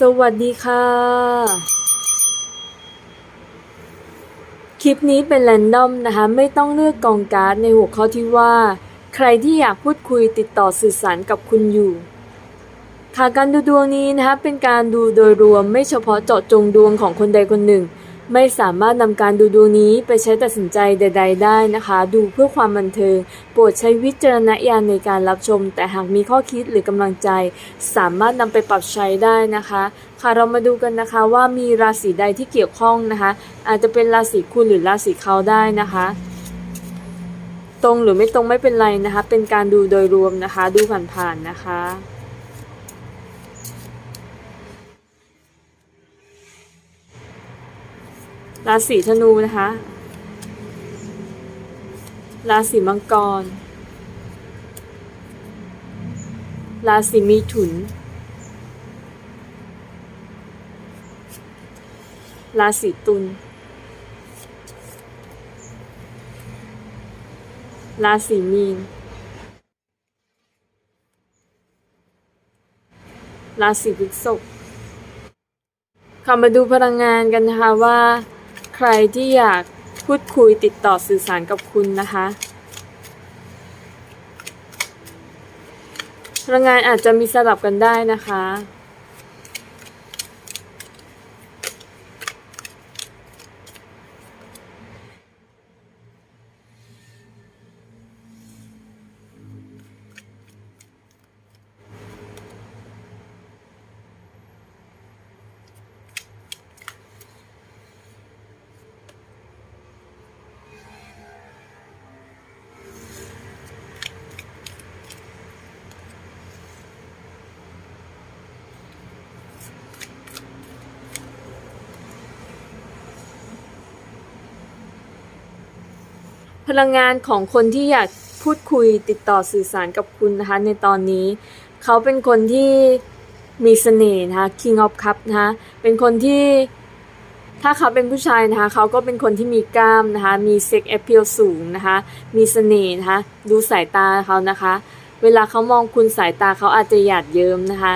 สวัสดีค่ะ คลิปนี้เป็นแรนดอมนะคะ ไม่ต้องเลือกกองการ์ดในหัวข้อที่ว่า ใครที่อยากพูดคุยติดต่อสื่อสารกับคุณอยู่ ค่ะการดูดวงนี้นะคะ เป็นการดูโดยรวมไม่เฉพาะเจาะจงดวงของคนใดคนหนึ่ง ไม่สามารถนำการดูดวงนี้ไปใช้ตัดสินใจใด ๆ ได้นะคะ ดูเพื่อความบันเทิง โปรดใช้วิจารณญาณในการรับชม แต่หากมีข้อคิดหรือกำลังใจ สามารถนำไปปรับใช้ได้นะคะ ค่ะเรามาดูกันนะคะว่ามีราศีใดที่เกี่ยวข้องนะคะ อาจจะเป็นราศีคุณหรือราศีเขาได้นะคะ ตรงหรือไม่ตรงไม่เป็นไรนะคะ เป็นการดูโดยรวมนะคะ ดูผ่านๆนะคะ ราศีธนูนะคะ ราศีมังกร ราศีมิถุน ราศีตุล ราศีมีน ราศีพฤษภค่ะมาดูพลังงานกันนะคะว่า ใครที่อยากพูดคุยติดต่อสื่อสารกับคุณนะคะพลังงานอาจจะมีสลับกันได้นะคะ พลังงานของคนที่อยากพูดคุยติดต่อสื่อสารกับคุณนะคะ ในตอนนี้เขาเป็นคนที่มีเสน่ห์นะคะ King of Cup นะคะเป็นคนที่ถ้าเขาเป็นผู้ชายนะคะ เขาก็เป็นคนที่มีกล้ามนะคะ มีเซ็กแอพเพิลสูงนะคะ มีเสน่ห์นะคะ ดูสายตาเขานะคะ เวลาเขามองคุณสายตาเขาอาจจะหยาดเยิ้มนะคะ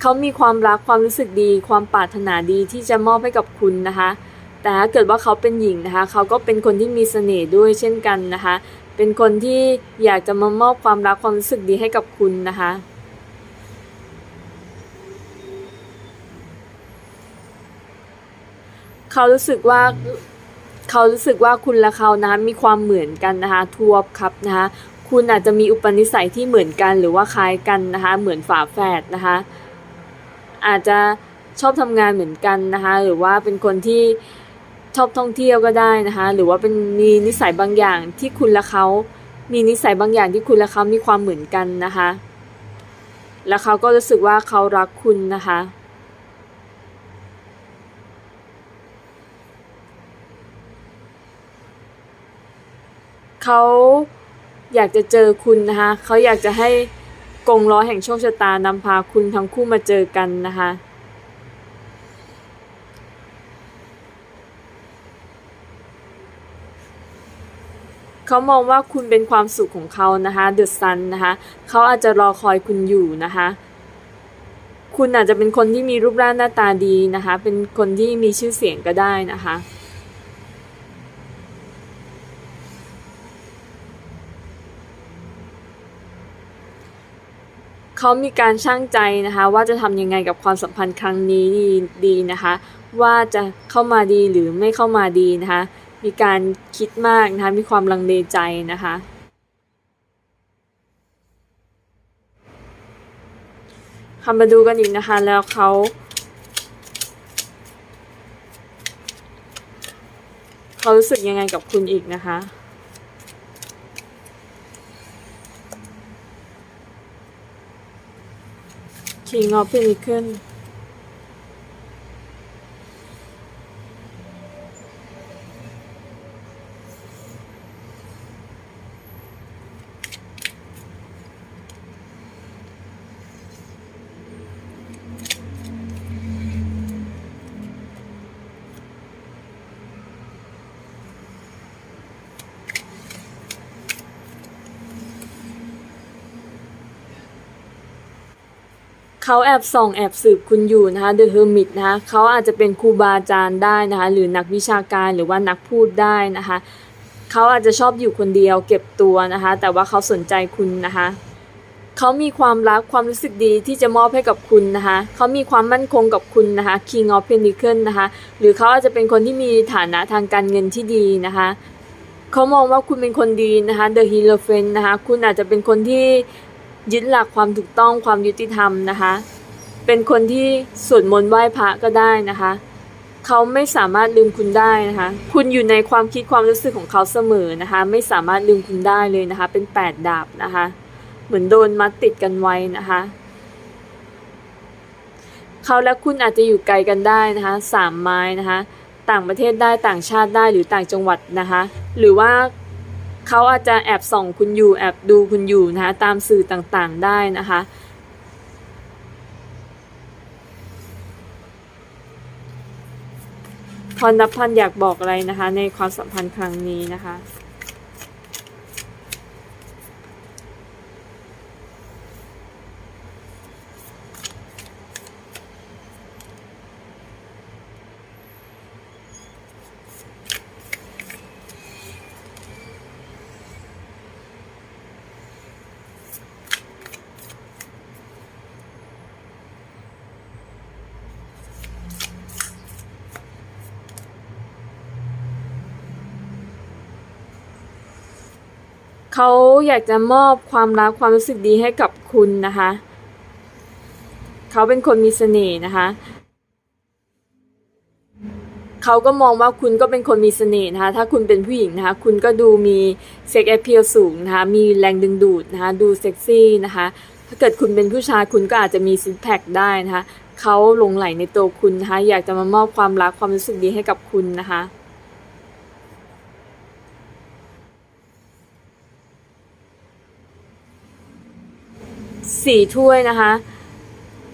เขามีความรักความรู้สึกดี ความปรารถนาดีที่จะมอบให้กับคุณนะคะ แต่ถ้าเกิดว่าเขาเป็นหญิงนะคะ เขาก็เป็นคนที่มีเสน่ห์ด้วยเช่นกันนะคะ เป็นคนที่อยากจะมามอบความรักความรู้สึกดีให้กับคุณนะคะเขารู้สึกว่าเขารู้สึกว่าคุณและเขานะมีความเหมือนกันนะคะทัวบครับนะคะคุณอาจจะมีอุปนิสัยที่เหมือนกันหรือว่าคล้ายกันนะคะ เหมือนฝาแฝดนะคะ อาจจะชอบทำงานเหมือนกันนะคะ หรือว่าเป็นคนที่ ชอบท่องเที่ยวก็ได้นะคะ หรือว่าเป็นมีนิสัยบางอย่างที่คุณและเขา มีนิสัยบางอย่างที่คุณและเขามีความเหมือนกันนะคะ แล้วเขาก็รู้สึกว่าเขารักคุณนะคะเขาอยากจะเจอคุณนะคะ เขาอยากจะให้กงล้อแห่งโชคชะตานำพาคุณทั้งคู่มาเจอกันนะคะ เขามองว่าคุณเป็นความสุขของเขานะคะเดอะซันนะคะเขาอาจจะรอคอยคุณอยู่นะคะคุณอาจจะเป็นคนที่มีรูปร่างหน้าตาดีนะคะ เป็นคนที่มีชื่อเสียงก็ได้นะคะ เขามีการช่างใจนะคะ ว่าจะทำยังไงกับความสัมพันธ์ครั้งนี้ดีดีนะคะ ว่าจะเข้ามาดีหรือไม่เข้ามาดีนะคะ มีการคิดมากนะคะ มีความลังเลใจนะคะ คำมาดูกันอีกนะคะ แล้วเขาเขารู้สึกยังไงกับคุณอีกนะคะ King of Pentacles เขาแอบส่องแอบสืบคุณอยู่นะคะ The Hermit นะคะเขาอาจจะเป็นครูบาอาจารย์ได้นะคะหรือนักวิชาการหรือว่านักพูดได้นะคะเขาอาจจะชอบอยู่คนเดียวเก็บตัวนะคะแต่ว่าเขาสนใจคุณนะคะเขามีความรักความรู้สึกดีที่จะมอบให้กับคุณนะคะเขามีความมั่นคงกับคุณนะคะ King of Pentacles นะคะหรือเขาอาจจะเป็นคนที่มีฐานะทางการเงินที่ดีนะคะเขามองว่าคุณเป็นคนดีนะคะ The Hierophant นะคะคุณอาจจะเป็นคนที่ ยึดหลักความถูกต้องความยุติธรรมนะคะ เป็นคนที่สวดมนต์ไหว้พระก็ได้นะคะ เขาไม่สามารถลืมคุณได้นะคะ คุณอยู่ในความคิดความรู้สึกของเขาเสมอนะคะ ไม่สามารถลืมคุณได้เลยนะคะ เป็นแปดดาบนะคะ เหมือนโดนมัดติดกันไว้นะคะเขาและคุณอาจจะอยู่ไกลกันได้นะคะสามไม้นะคะ ต่างประเทศได้ต่างชาติได้หรือต่างจังหวัดนะคะ หรือว่า เขาอาจจะแอบส่องคุณอยู่แอบดูคุณอยู่นะคะตามสื่อต่างๆได้นะคะพรนับพันธ์อยากบอกอะไรนะคะ ในความสัมพันธ์ครั้งนี้นะคะ เขาอยากจะมอบความรักความรู้สึกดีให้กับคุณนะคะ เขาเป็นคนมีเสน่ห์นะคะ เขาก็มองว่าคุณก็เป็นคนมีเสน่ห์นะคะ ถ้าคุณเป็นผู้หญิงนะคะ คุณก็ดูมีเซ็กแอพเพียสูงนะคะ มีแรงดึงดูดนะคะ ดูเซ็กซี่นะคะ ถ้าเกิดคุณเป็นผู้ชายคุณก็อาจจะมีซิกแพคได้นะคะ เขาหลงไหลในตัวคุณนะคะ อยากจะมามอบความรักความรู้สึกดีให้กับคุณนะคะ สี่ถ้วยนะคะ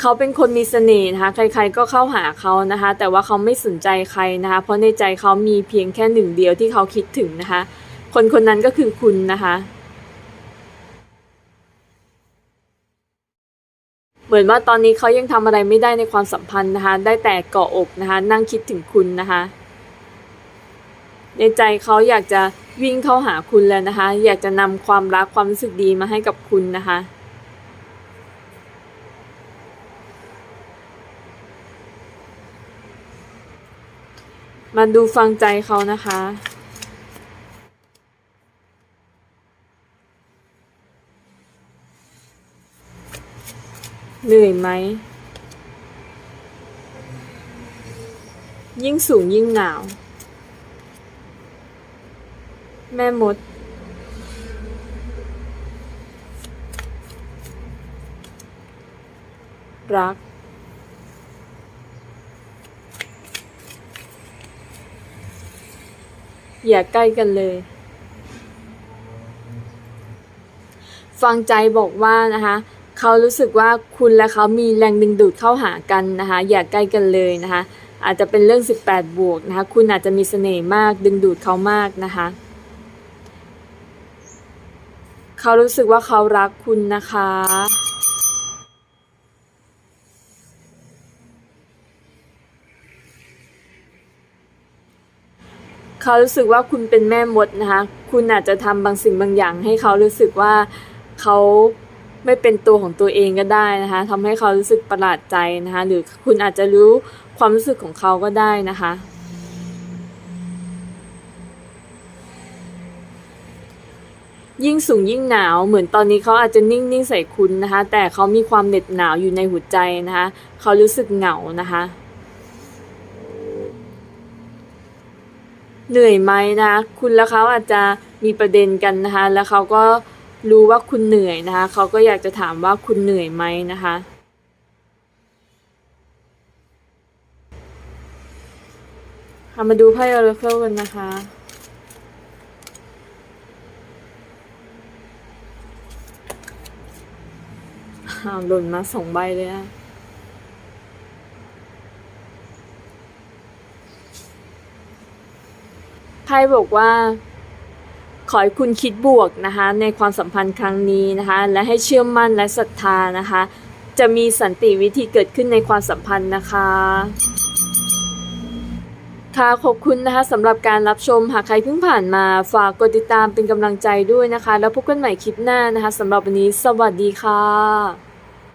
เขาเป็นคนมีเสน่ห์นะคะ ใครๆก็เข้าหาเขานะคะ แต่ว่าเขาไม่สนใจใครนะคะ เพราะในใจเขามีเพียงแค่หนึ่งเดียวที่เขาคิดถึงนะคะ คนคนนั้นก็คือคุณนะคะเหมือนว่าตอนนี้เขายังทำอะไรไม่ได้ในความสัมพันธ์นะคะ ได้แต่เกาะอกนะคะ นั่งคิดถึงคุณนะคะ ในใจเขาอยากจะวิ่งเข้าหาคุณแล้วนะคะ อยากจะนำความรักความรู้สึกดีมาให้กับคุณนะคะ มาดูฟังใจเขานะคะ เหนื่อยไหม ยิ่งสูงยิ่งหนาว แม่มด รัก อย่าใกล้กันเลย ฟังใจบอกว่านะคะเขารู้สึกว่าคุณและเขามีแรงดึงดูดเข้าหากันนะคะ อย่าใกล้กันเลยนะคะ อาจจะเป็นเรื่อง 18 บวกนะคะ คุณอาจจะมีเสน่ห์มากดึงดูดเขามากนะคะเขารู้สึกว่าเขารักคุณนะคะ เขารู้สึกว่าคุณเป็นแม่มดนะคะ คุณอาจจะทำบางสิ่งบางอย่าง ให้เขารู้สึกว่าเขาไม่เป็นตัวของตัวเองก็ได้นะคะทำให้เขารู้สึกประหลาดใจนะคะ หรือคุณอาจจะรู้ความรู้สึกของเขาก็ได้นะคะ ยิ่งสูงยิ่งหนาวเหมือนตอนนี้เขาอาจจะนิ่งๆใส่คุณนะคะ แต่เขามีความเหน็บหนาวอยู่ในหัวใจนะคะ เขารู้สึกเหงานะคะ เหนื่อยไหมนะ คุณและเขาอาจจะมีประเด็นกันนะคะ แล้วเขาก็รู้ว่าคุณเหนื่อยนะคะ เขาก็อยากจะถามว่าคุณเหนื่อยไหมนะคะ มาดูไพ่ออร์เคิลกันนะคะหล่นมาสองใบเลยอะ พ่บอกว่า ขอให้คุณคิดบวกนะคะ ในความสัมพันธ์ครั้งนี้นะคะ และให้เชื่อมั่นและศรัทธานะคะ จะมีสันติวิธีเกิดขึ้นในความสัมพันธ์นะคะค่ะขอบคุณนะคะสำหรับการรับชมหากใครเพิ่งผ่านมาฝากกดติดตามเป็นกำลังใจด้วยนะคะ แล้วพบกันใหม่คลิปหน้านะคะสำหรับวันนี้ สวัสดีค่ะ